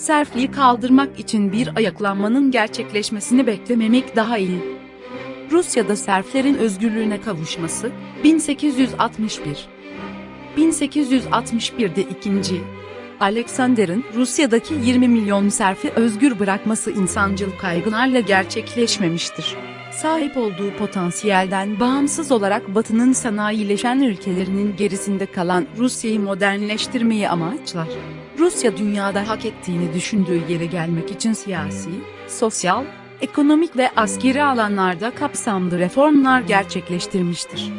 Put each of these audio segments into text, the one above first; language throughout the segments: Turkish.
Serfliği kaldırmak için bir ayaklanmanın gerçekleşmesini beklememek daha iyi. Rusya'da serflerin özgürlüğüne kavuşması 1861 1861'de ikinci Alexander'ın Rusya'daki 20 milyon serfi özgür bırakması insancıl kaygılarla gerçekleşmemiştir. Sahip olduğu potansiyelden bağımsız olarak Batı'nın sanayileşen ülkelerinin gerisinde kalan Rusya'yı modernleştirmeyi amaçlar. Rusya dünyada hak ettiğini düşündüğü yere gelmek için siyasi, sosyal, ekonomik ve askeri alanlarda kapsamlı reformlar gerçekleştirmiştir.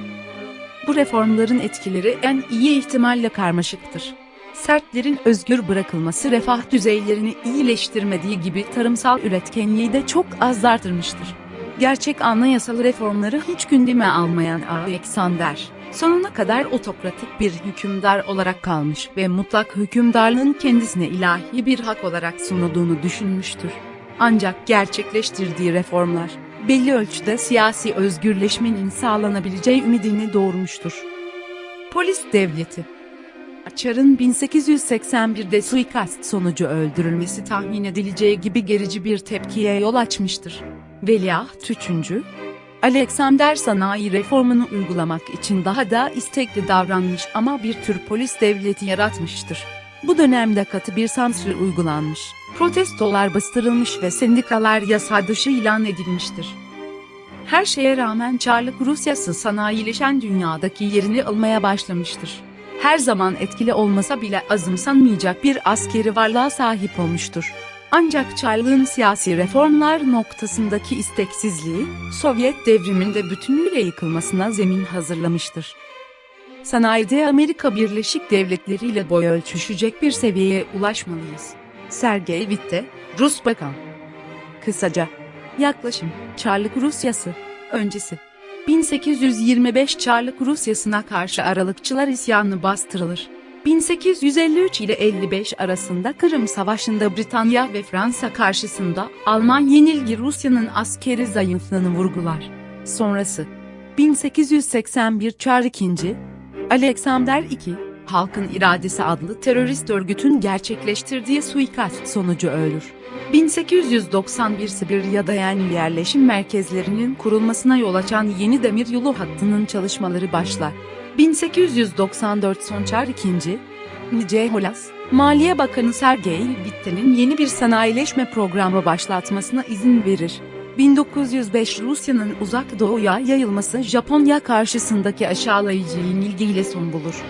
Bu reformların etkileri en iyi ihtimalle karmaşıktır. Sertlerin özgür bırakılması refah düzeylerini iyileştirmediği gibi tarımsal üretkenliği de çok az artırmıştır. Gerçek anayasal reformları hiç gündeme almayan Alexander, sonuna kadar otokratik bir hükümdar olarak kalmış ve mutlak hükümdarlığın kendisine ilahi bir hak olarak sunulduğunu düşünmüştür. Ancak gerçekleştirdiği reformlar, belli ölçüde siyasi özgürleşmenin sağlanabileceği ümidini doğurmuştur. Polis devleti Çar'ın 1881'de suikast sonucu öldürülmesi tahmin edileceği gibi gerici bir tepkiye yol açmıştır. Veliaht 3. Alexander sanayi reformunu uygulamak için daha da istekli davranmış ama bir tür polis devleti yaratmıştır. Bu dönemde katı bir sansür uygulanmış, protestolar bastırılmış ve sendikalar yasa dışı ilan edilmiştir. Her şeye rağmen Çarlık Rusyası sanayileşen dünyadaki yerini almaya başlamıştır. Her zaman etkili olmasa bile azımsanmayacak bir askeri varlığa sahip olmuştur. Ancak Çarlığın siyasi reformlar noktasındaki isteksizliği, Sovyet devriminde bütünüyle yıkılmasına zemin hazırlamıştır. Sanayide Amerika Birleşik Devletleri ile boy ölçüşecek bir seviyeye ulaşmalıyız. Sergey Witte, Rus Bakan Kısaca, yaklaşım, Çarlık Rusyası, öncesi. 1825 Çarlık Rusyası'na karşı Aralıkçılar isyanı bastırılır. 1853 ile 55 arasında Kırım Savaşı'nda Britanya ve Fransa karşısında Alman yenilgi Rusya'nın askeri zayıflığını vurgular. Sonrası 1881 Çar II, Alexander II, Halkın İradesi adlı terörist örgütün gerçekleştirdiği suikast sonucu ölür. 1891 Sibirya dayan yerleşim merkezlerinin kurulmasına yol açan yeni demir yolu hattının çalışmaları başlar. 1894 Sonçar II, Nice Holas, Maliye Bakanı Sergey Witte'nin yeni bir sanayileşme programı başlatmasına izin verir. 1905 Rusya'nın uzak doğuya yayılması Japonya karşısındaki aşağılayıcı yenilgiyle son bulur.